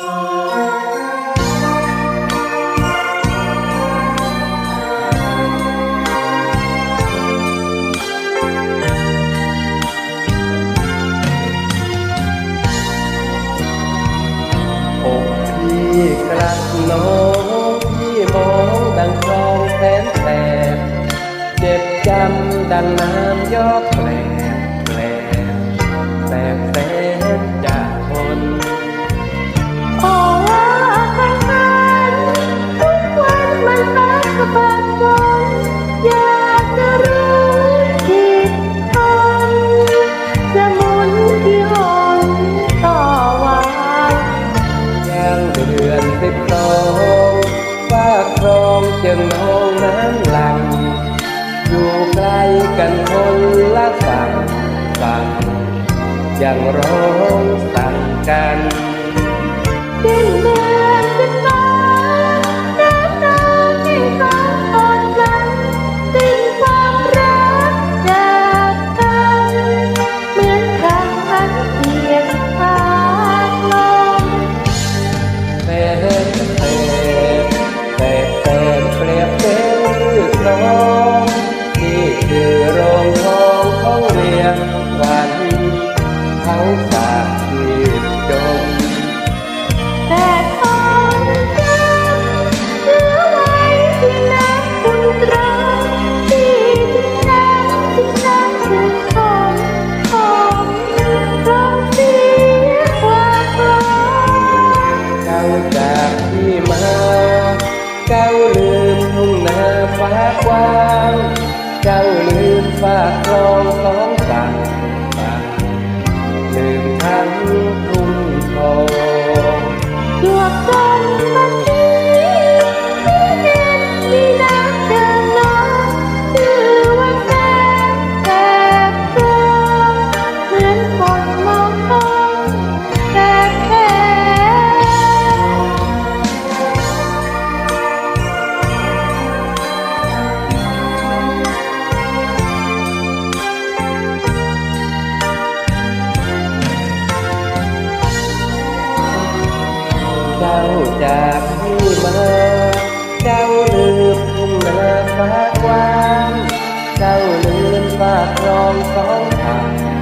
อกพี่กลัดน้องพี่มองดังคลองแสนแสบเจ็บจำดังน้ำยอกแกลบแกลบแสบแสน ที่หนต่อวันย่างเดือนสิบสองฟ้าครองเจิงนองน้ำหลัง อยู่ไกลกันคนละฝั่งฝั่งยังร้องสั่งกันสิ้นเดือน จากที่มา เก้าลืมทุ่งนาฟ้ากว้าง เจ้าจากที่มาเจ้าลืมทุ่งนาฟ้ากว้างเจ้าลืมฝากรองสองทาง